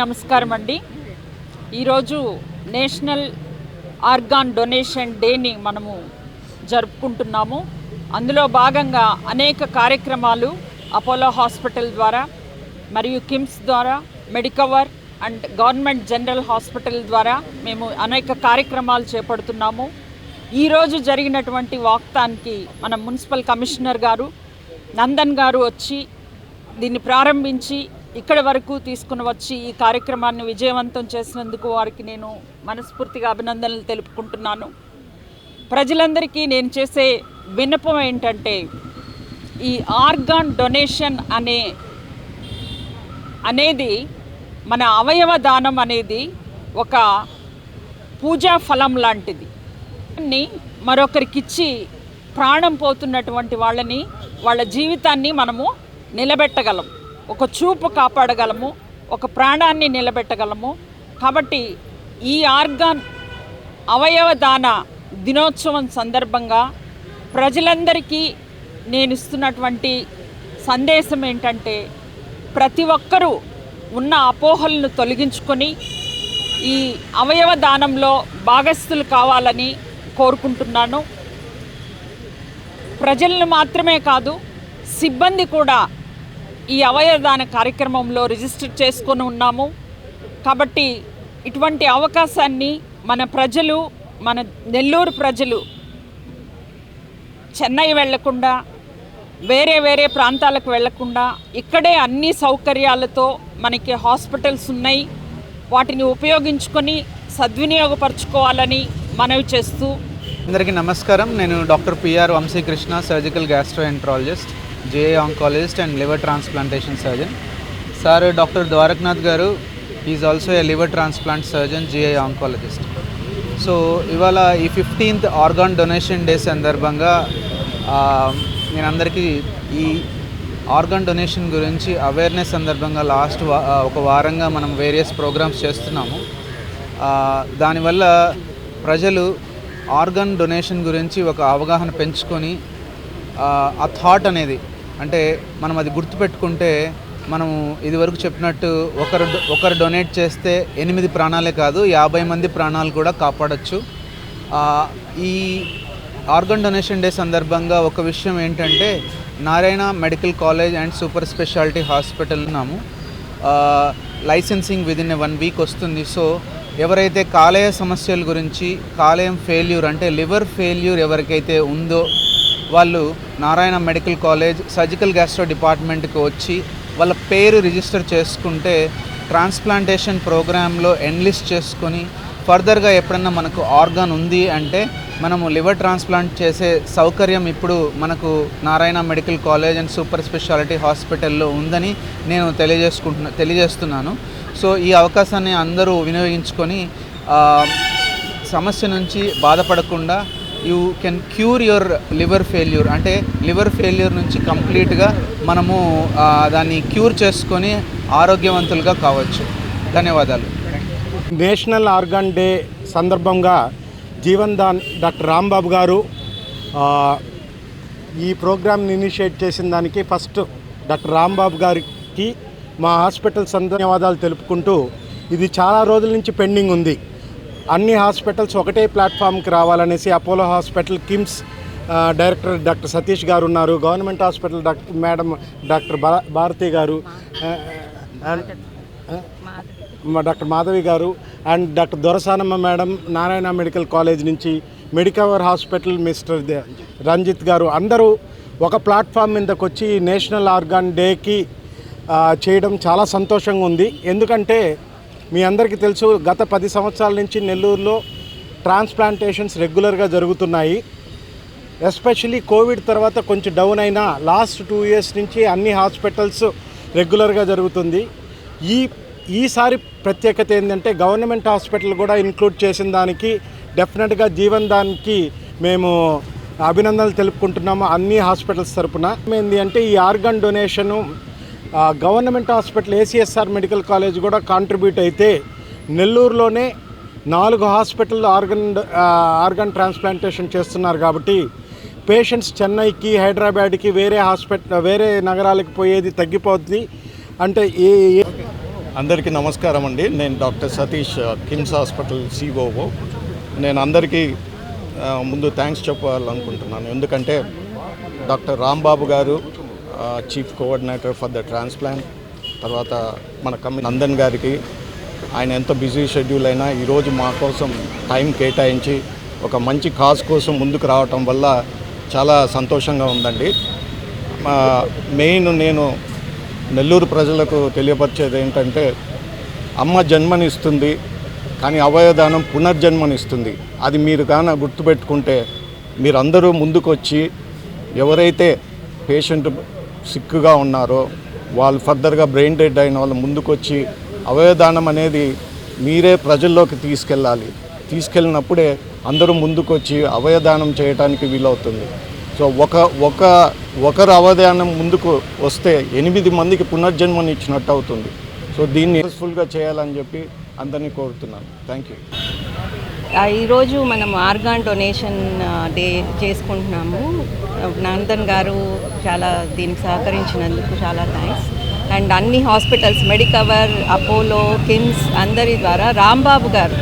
నమస్కారం అండి. ఈరోజు నేషనల్ ఆర్గాన్ డొనేషన్ డేని మనము జరుపుకుంటున్నాము. అందులో భాగంగా అనేక కార్యక్రమాలు అపోలో హాస్పిటల్ ద్వారా మరియు కిమ్స్ ద్వారా Medicover and government general hospital ద్వారా మేము అనేక కార్యక్రమాలు చేపడుతున్నాము. ఈరోజు జరిగినటువంటి వాక్తానికి మన మున్సిపల్ కమిషనర్ గారు నందన్ గారు వచ్చి దీన్ని ప్రారంభించి ఇక్కడ వరకు తీసుకుని వచ్చి ఈ కార్యక్రమాన్ని విజయవంతం చేసినందుకు వారికి నేను మనస్ఫూర్తిగా అభినందనలు తెలుపుకుంటున్నాను. ప్రజలందరికీ నేను చేసే విన్నపం ఏంటంటే ఈ ఆర్గాన్ డొనేషన్ అనే అనేది మన అవయవ దానం అనేది ఒక పూజా ఫలం లాంటిది. దాన్ని మరొకరికిచ్చి ప్రాణం పోతున్నటువంటి వాళ్ళని వాళ్ళ జీవితాన్ని మనము నిలబెట్టగలం. ఒక చూపు కాపాడగలము ఒక ప్రాణాన్ని నిలబెట్టగలము. కాబట్టి ఈ ఆర్గాన్ అవయవ దాన దినోత్సవం సందర్భంగా ప్రజలందరికీ నేను ఇస్తున్నటువంటి సందేశం ఏంటంటే ప్రతి ఒక్కరూ ఉన్న అపోహలను తొలగించుకొని ఈ అవయవ దానంలో భాగస్థులు కావాలని కోరుకుంటున్నాను. ప్రజలను మాత్రమే కాదు సిబ్బంది కూడా ఈ అవయవదాన కార్యక్రమంలో రిజిస్టర్ చేసుకొని ఉన్నాము. కాబట్టి ఇటువంటి అవకాశాన్ని మన ప్రజలు మన నెల్లూరు ప్రజలు చెన్నై వెళ్ళకుండా వేరే వేరే ప్రాంతాలకు వెళ్ళకుండా ఇక్కడే అన్ని సౌకర్యాలతో మనకి హాస్పిటల్స్ ఉన్నాయి. వాటిని ఉపయోగించుకొని సద్వినియోగపరచుకోవాలని మనవి చేస్తూ అందరికీ నమస్కారం. నేను doctor PR Vamsikrishna surgical gastroenterologist JA oncologist and liver transplantation surgeon sir doctor Dwarakanath garu is also a liver transplant surgeon GI oncologist so ఇవాళ ఈ ఫిఫ్టీన్త్ ఆర్గాన్ డొనేషన్ డే సందర్భంగా నేను అందరికీ ఈ ఆర్గాన్ డొనేషన్ గురించి అవేర్నెస్ సందర్భంగా last వా ఒక వారంగా మనం వేరియస్ ప్రోగ్రామ్స్ చేస్తున్నాము. దానివల్ల ప్రజలు ఆర్గన్ డొనేషన్ గురించి ఒక అవగాహన పెంచుకొని ఆ థాట్ అనేది అంటే మనం అది గుర్తుపెట్టుకుంటే మనము ఇదివరకు చెప్పినట్టు ఒకరు ఒకరు డొనేట్ చేస్తే ఎనిమిది ప్రాణాలే కాదు యాభై మంది ప్రాణాలు కూడా కాపాడచ్చు. ఈ ఆర్గన్ డొనేషన్ డే సందర్భంగా ఒక విషయం ఏంటంటే Narayana medical college and super speciality hospital ఉన్నాము లైసెన్సింగ్ విదిన్ వన్ వీక్ వస్తుంది. సో ఎవరైతే కాలేయ సమస్యల గురించి కాలేయం ఫెయిల్యూర్ అంటే లివర్ ఫెయిల్యూర్ ఎవరికైతే ఉందో వాళ్ళు Narayana medical college surgical gastro డిపార్ట్మెంట్కి వచ్చి వాళ్ళ పేరు రిజిస్టర్ చేసుకుంటే ట్రాన్స్ప్లాంటేషన్ ప్రోగ్రాంలో ఎన్లిస్ట్ చేసుకొని ఫర్దర్గా ఎప్పుడన్నా మనకు ఆర్గాన్ ఉంది అంటే మనము లివర్ ట్రాన్స్ప్లాంట్ చేసే సౌకర్యం ఇప్పుడు మనకు Narayana medical college and super speciality హాస్పిటల్లో ఉందని నేను తెలియజేసుకుంటున్నా తెలియజేస్తున్నాను. సో ఈ అవకాశాన్ని అందరూ వినియోగించుకొని సమస్య నుంచి బాధపడకుండా you can cure your liver failure అంటే లివర్ ఫెయిల్యూర్ నుంచి కంప్లీట్గా మనము దాన్ని క్యూర్ చేసుకొని ఆరోగ్యవంతులుగా కావచ్చు. ధన్యవాదాలు. నేషనల్ ఆర్గాన్ డే సందర్భంగా జీవన్ దాన్ డాక్టర్ రాంబాబు గారు ఈ ప్రోగ్రామ్ని ఇనిషియేట్ చేసిన దానికి ఫస్ట్ డాక్టర్ రాంబాబు గారికి మా హాస్పిటల్స్ ధన్యవాదాలు తెలుపుకుంటూ ఇది చాలా రోజుల నుంచి పెండింగ్ ఉంది. అన్ని హాస్పిటల్స్ ఒకటే ప్లాట్ఫామ్కి రావాలనేసి Apollo hospital KIMS director doctor Satish garu ఉన్నారు. Government hospital doctor madam doctor Bharati garu and doctor Madhavi garu and doctor Dorasanamma madam Narayana medical college నుంచి Medicover hospital mister Ranjith garu అందరూ ఒక platform మీదకి వచ్చి national organ డేకి చేయడం చాలా సంతోషంగా ఉంది. ఎందుకంటే మీ అందరికీ తెలుసు గత పది సంవత్సరాల నుంచి నెల్లూరులో ట్రాన్స్ప్లాంటేషన్స్ రెగ్యులర్గా జరుగుతున్నాయి. ఎస్పెషలీ కోవిడ్ తర్వాత కొంచెం డౌన్ అయినా లాస్ట్ టూ ఇయర్స్ నుంచి అన్ని హాస్పిటల్స్ రెగ్యులర్గా జరుగుతుంది. ఈ ఈసారి ప్రత్యేకత ఏంటంటే గవర్నమెంట్ హాస్పిటల్ కూడా ఇంక్లూడ్ చేసిన దానికి డెఫినెట్గా జీవన్ దానికి మేము అభినందనలు తెలుపుకుంటున్నాము అన్ని హాస్పిటల్స్ తరపున. ఏంది అంటే ఈ organ donation government hospital ACSR medical college కూడా కాంట్రిబ్యూట్ అయితే నెల్లూరులోనే నాలుగు హాస్పిటల్ ఆర్గన్ ఆర్గన్ ట్రాన్స్ప్లాంటేషన్ చేస్తున్నారు కాబట్టి పేషెంట్స్ చెన్నైకి హైదరాబాద్కి వేరే హాస్పిటల్ వేరే నగరాలకు పోయేది తగ్గిపోద్ది. అంటే ఏ అందరికీ నమస్కారం అండి. నేను doctor Satish KIMS hospital COO నేను అందరికీ ముందు థ్యాంక్స్ చెప్పాలనుకుంటున్నాను. ఎందుకంటే doctor Rambabu garu chief coordinator for the transplant తర్వాత మన కమి నందన్ గారికి. ఆయన ఎంత బిజీ షెడ్యూల్ అయినా ఈరోజు మా కోసం టైం కేటాయించి ఒక మంచి కాజ్ కోసం ముందుకు రావటం వల్ల చాలా సంతోషంగా ఉందండి. మా మెయిన్ నేను నెల్లూరు ప్రజలకు తెలియపరిచేది ఏంటంటే అమ్మ జన్మనిస్తుంది కానీ అవయదానం పునర్జన్మనిస్తుంది. అది మీరు కాన గుర్తుపెట్టుకుంటే మీరందరూ ముందుకొచ్చి ఎవరైతే పేషెంట్ సిక్కుగా ఉన్నారో వాళ్ళు ఫర్దర్గా బ్రెయిన్ డెడ్ అయిన వాళ్ళు ముందుకొచ్చి అవయదానం అనేది మీరే ప్రజల్లోకి తీసుకెళ్ళాలి. తీసుకెళ్ళినప్పుడే అందరూ ముందుకొచ్చి అవయదానం చేయడానికి వీలవుతుంది. సో ఒక ఒక ఒకరు అవధానం ముందుకు వస్తే ఎనిమిది మందికి పునర్జన్మని ఇచ్చినట్టు అవుతుంది సో దీన్ని యూస్ఫుల్గా చేయాలని చెప్పి అందరినీ కోరుతున్నాను. థ్యాంక్ యూ ఈరోజు మనం ఆర్గాన్ డొనేషన్ డే చేసుకుంటున్నాము. నందన్ గారు చాలా దీనికి సహకరించినందుకు చాలా థ్యాంక్స్. అండ్ అన్ని హాస్పిటల్స్ మెడికవర్ అపోలో కిమ్స్ అందరి ద్వారా Rambabu garu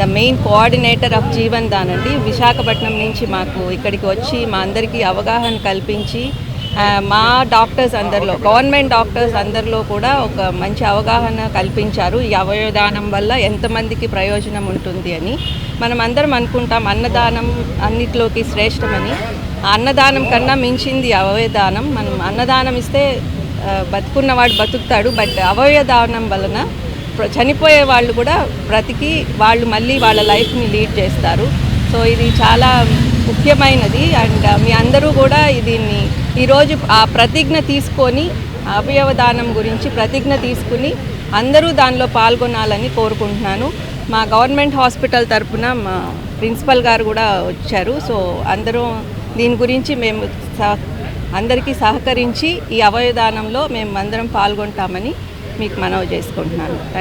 the main coordinator of Jeevan Dan అండి విశాఖపట్నం నుంచి మాకు ఇక్కడికి వచ్చి మా అందరికీ అవగాహన కల్పించి మా డాక్టర్స్ అందరిలో గవర్నమెంట్ డాక్టర్స్ అందరిలో కూడా ఒక మంచి అవగాహన కల్పించారు. ఈ అవయవదానం వల్ల ఎంతమందికి ప్రయోజనం ఉంటుంది అని. మనం అందరం అనుకుంటాం అన్నదానం అన్నిట్లోకి శ్రేష్టమని. అన్నదానం కన్నా మించింది అవయదానం మనం అన్నదానం ఇస్తే బతుకున్నవాడు బతుకుతాడు. బట్ అవయవదానం వలన చనిపోయే వాళ్ళు కూడా బ్రతికి వాళ్ళు మళ్ళీ వాళ్ళ లైఫ్ని లీడ్ చేస్తారు. సో ఇది చాలా ముఖ్యమైనది. అండ్ మీ అందరూ కూడా దీన్ని ఈరోజు ఆ ప్రతిజ్ఞ తీసుకొని అవయవదానం గురించి ప్రతిజ్ఞ తీసుకుని అందరూ దానిలో పాల్గొనాలని కోరుకుంటున్నాను. మా గవర్నమెంట్ హాస్పిటల్ తరపున మా ప్రిన్సిపల్ గారు కూడా వచ్చారు. సో అందరూ దీని గురించి మేము సహ- అందరికీ సహకరించి ఈ అవయవదానంలో మేము అందరం పాల్గొంటామని మీకు మనవి చేసుకుంటున్నాను.